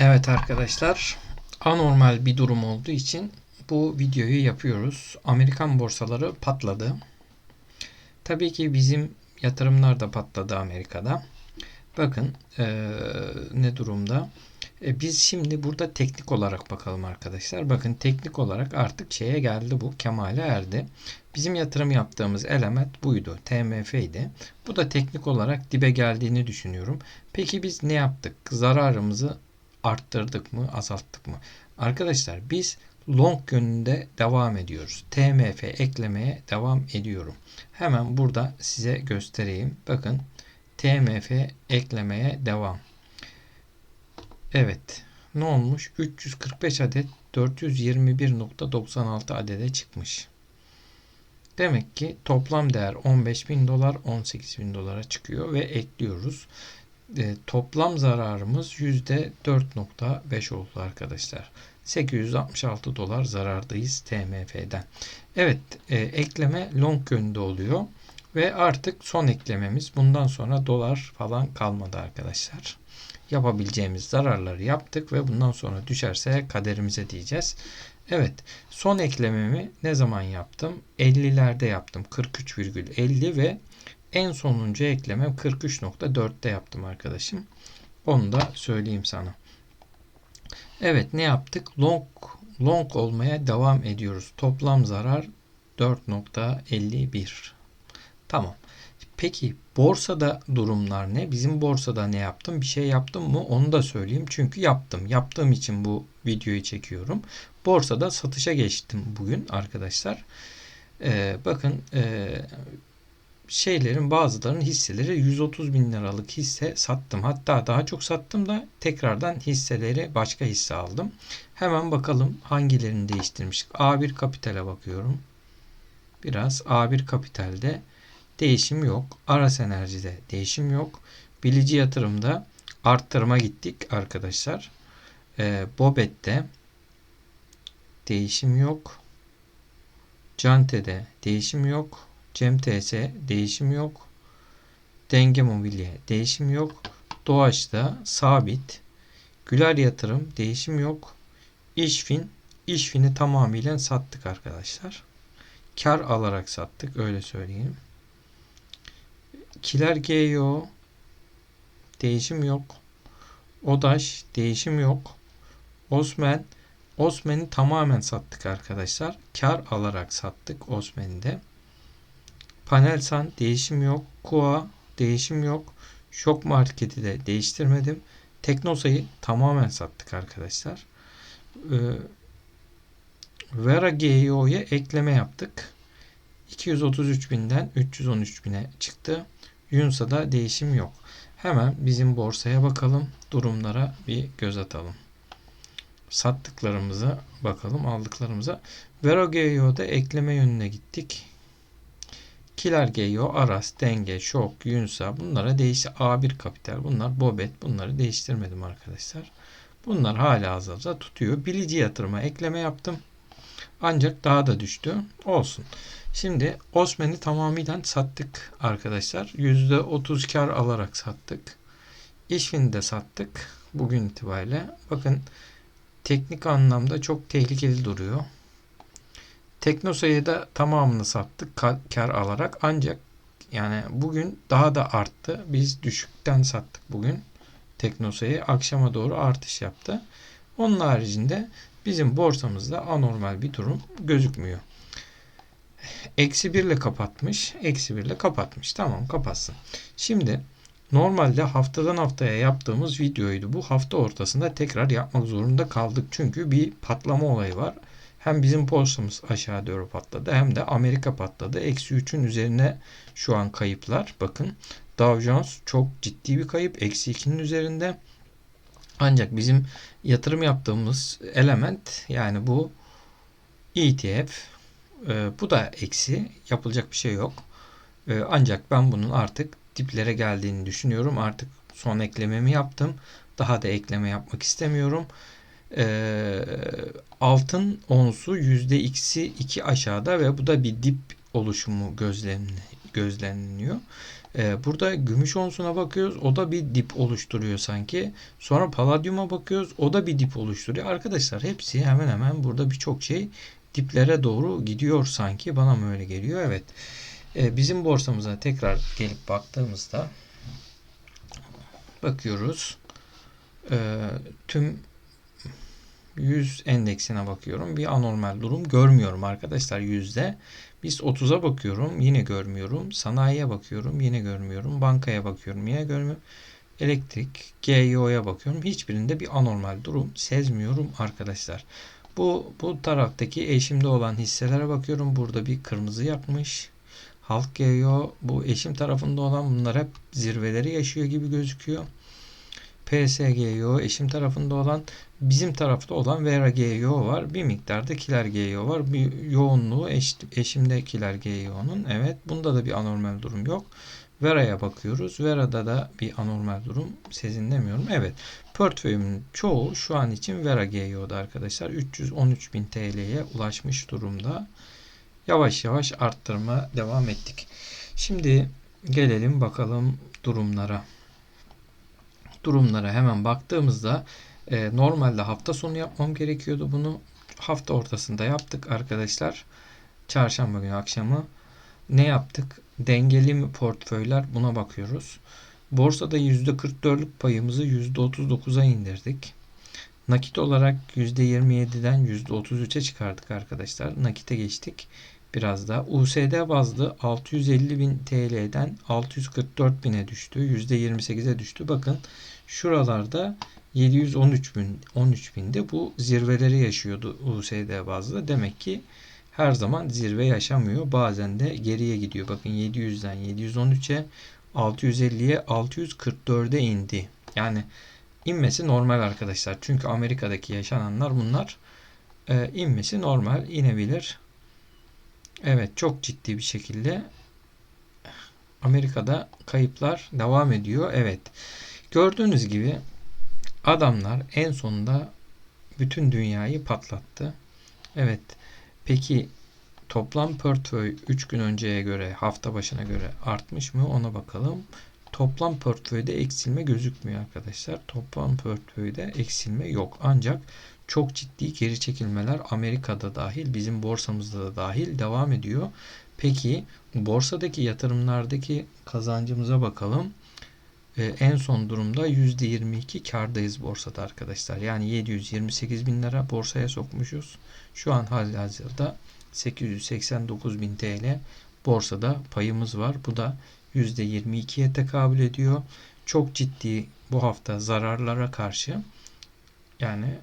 Evet arkadaşlar, anormal bir durum olduğu için bu videoyu yapıyoruz. Amerikan borsaları patladı. Tabii ki bizim yatırımlar da patladı Amerika'da. Bakın eee, ne durumda. E, biz şimdi burada teknik olarak bakalım arkadaşlar. Bakın teknik olarak artık şeye geldi bu kemale erdi. Bizim yatırım yaptığımız element buydu. TMF'ydi. Bu da teknik olarak dibe geldiğini düşünüyorum. Peki biz ne yaptık? Zararımızı arttırdık mı, azalttık mı? Arkadaşlar biz long yönünde devam ediyoruz. TMF eklemeye devam ediyorum. Hemen burada size göstereyim. Bakın TMF eklemeye devam. Evet. Ne olmuş? 345 adet 421.96 adede çıkmış. Demek ki toplam değer 15.000 dolar 18.000 dolara çıkıyor ve ekliyoruz. E, toplam zararımız %4.5 oldu arkadaşlar. 866 dolar zarardayız TMF'den. Evet e, ekleme long yönünde oluyor. Ve artık son eklememiz bundan sonra dolar falan kalmadı arkadaşlar. Yapabileceğimiz zararları yaptık ve bundan sonra düşerse kaderimize diyeceğiz. Evet son eklememi ne zaman yaptım? 50'lerde yaptım 43,50 ve en sonuncu eklemem 43.4'te yaptım arkadaşım. Onu da söyleyeyim sana. Evet ne yaptık? Long long olmaya devam ediyoruz. Toplam zarar 4.51. Tamam. Peki borsada durumlar ne? Bizim borsada ne yaptım? Bir şey yaptım mı? Onu da söyleyeyim. Çünkü yaptım. Yaptığım için bu videoyu çekiyorum. Borsada satışa geçtim bugün arkadaşlar. Ee, bakın e, şeylerin bazılarının hisseleri 130 bin liralık hisse sattım. Hatta daha çok sattım da tekrardan hisseleri başka hisse aldım. Hemen bakalım hangilerini değiştirmiştik. A1 Kapital'e bakıyorum. Biraz A1 Kapital'de değişim yok. Aras Enerji'de değişim yok. Bilici yatırımda arttırma gittik arkadaşlar. Ee, Bobet'te değişim yok. Cante'de değişim yok. Cem TS değişim yok. Denge Mobilya değişim yok. Doğaç'ta sabit. Güler Yatırım değişim yok. İşfin İşfin'i tamamıyla sattık arkadaşlar. Kar alarak sattık öyle söyleyeyim. Kiler GEO değişim yok. Odaş değişim yok. Osman Osman'ı tamamen sattık arkadaşlar. Kar alarak sattık Osman'ı de. Panelsan değişim yok. Kua değişim yok. Şok marketi de değiştirmedim. Teknosa'yı tamamen sattık arkadaşlar. Ee, Vera GEO'ya ekleme yaptık. 233 binden 313 bine çıktı. Yunsa'da değişim yok. Hemen bizim borsaya bakalım. Durumlara bir göz atalım. Sattıklarımıza bakalım. Aldıklarımıza. Vero GEO'da ekleme yönüne gittik. Kiler GEO, Aras, Denge, Şok, Yunsa bunlara değiş A1 Kapital bunlar Bobet bunları değiştirmedim arkadaşlar. Bunlar hala hazırda tutuyor. Bilici yatırıma ekleme yaptım. Ancak daha da düştü. Olsun. Şimdi Osman'ı tamamıyla sattık arkadaşlar. %30 kar alarak sattık. İşfin'i de sattık. Bugün itibariyle. Bakın teknik anlamda çok tehlikeli duruyor. Teknosa'yı da tamamını sattık kar alarak. Ancak yani bugün daha da arttı. Biz düşükten sattık bugün. Teknosa'yı akşama doğru artış yaptı. Onun haricinde bizim borsamızda anormal bir durum gözükmüyor. Eksi 1 ile kapatmış. Eksi 1 ile kapatmış. Tamam kapatsın. Şimdi normalde haftadan haftaya yaptığımız videoydu. Bu hafta ortasında tekrar yapmak zorunda kaldık. Çünkü bir patlama olayı var. Hem bizim borsamız aşağı doğru patladı hem de Amerika patladı. Eksi 3'ün üzerine şu an kayıplar. Bakın Dow Jones çok ciddi bir kayıp. Eksi 2'nin üzerinde. Ancak bizim yatırım yaptığımız element yani bu ETF e, bu da eksi. Yapılacak bir şey yok. E, ancak ben bunun artık diplere geldiğini düşünüyorum. Artık son eklememi yaptım. Daha da ekleme yapmak istemiyorum. E, altın onsu yüzde x'i 2 aşağıda ve bu da bir dip oluşumu gözlen, gözleniliyor. Ee, burada gümüş onsuna bakıyoruz. O da bir dip oluşturuyor sanki. Sonra paladyuma bakıyoruz. O da bir dip oluşturuyor. Arkadaşlar hepsi hemen hemen burada birçok şey diplere doğru gidiyor sanki. Bana mı öyle geliyor? Evet. Ee, bizim borsamıza tekrar gelip baktığımızda bakıyoruz. Ee, tüm 100 endeksine bakıyorum. Bir anormal durum görmüyorum arkadaşlar yüzde. Biz 30'a bakıyorum yine görmüyorum. Sanayiye bakıyorum yine görmüyorum. Bankaya bakıyorum yine görmüyorum. Elektrik, GEO'ya bakıyorum. Hiçbirinde bir anormal durum sezmiyorum arkadaşlar. Bu bu taraftaki eşimde olan hisselere bakıyorum. Burada bir kırmızı yapmış. Halk GEO bu eşim tarafında olan bunlar hep zirveleri yaşıyor gibi gözüküyor. PSGO eşim tarafında olan bizim tarafta olan Vera GEO var. Bir miktarda Kiler GEO var. Bir yoğunluğu eş, eşimde Kiler GEO'nun. Evet bunda da bir anormal durum yok. Vera'ya bakıyoruz. Vera'da da bir anormal durum sezinlemiyorum. Evet. Portföyümün çoğu şu an için Vera GEO'da arkadaşlar. 313 bin TL'ye ulaşmış durumda. Yavaş yavaş arttırma devam ettik. Şimdi gelelim bakalım durumlara durumlara hemen baktığımızda e, normalde hafta sonu yapmam gerekiyordu bunu. Hafta ortasında yaptık arkadaşlar. Çarşamba günü akşamı. Ne yaptık? Dengeli mi portföyler buna bakıyoruz. Borsada %44'lük payımızı %39'a indirdik. Nakit olarak %27'den %33'e çıkardık arkadaşlar. Nakite geçtik. Biraz da USD bazlı 650 bin TL'den 644 bine düştü. %28'e düştü. Bakın şuralarda 713 bin 13 binde bu zirveleri yaşıyordu USD bazlı. Demek ki her zaman zirve yaşamıyor. Bazen de geriye gidiyor. Bakın 700'den 713'e 650'ye 644'e indi. Yani inmesi normal arkadaşlar. Çünkü Amerika'daki yaşananlar bunlar. Ee, inmesi normal. inebilir. Evet çok ciddi bir şekilde Amerika'da kayıplar devam ediyor. Evet. Gördüğünüz gibi adamlar en sonunda bütün dünyayı patlattı. Evet. Peki toplam portföy 3 gün önceye göre hafta başına göre artmış mı ona bakalım. Toplam portföyde eksilme gözükmüyor arkadaşlar. Toplam portföyde eksilme yok. Ancak çok ciddi geri çekilmeler Amerika'da dahil, bizim borsamızda da dahil devam ediyor. Peki borsadaki yatırımlardaki kazancımıza bakalım. Ee, en son durumda %22 kardayız borsada arkadaşlar. Yani 728 bin lira borsaya sokmuşuz. Şu an halihazırda 889 bin TL borsada payımız var. Bu da %22'ye tekabül ediyor. Çok ciddi bu hafta zararlara karşı yani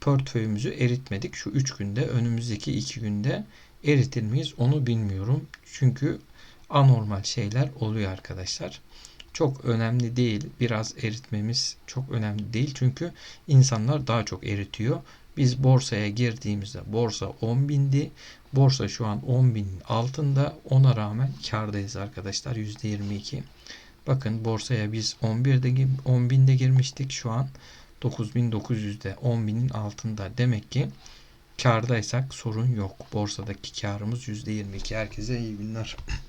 portföyümüzü eritmedik. Şu 3 günde önümüzdeki 2 günde eritir miyiz onu bilmiyorum. Çünkü anormal şeyler oluyor arkadaşlar. Çok önemli değil. Biraz eritmemiz çok önemli değil. Çünkü insanlar daha çok eritiyor. Biz borsaya girdiğimizde borsa 10 bindi. Borsa şu an 10 binin altında. Ona rağmen kardayız arkadaşlar. %22. Bakın borsaya biz 11'de 10 binde girmiştik. Şu an 9900'de 10.000'in altında. Demek ki kardaysak sorun yok. Borsadaki karımız %22. Herkese iyi günler.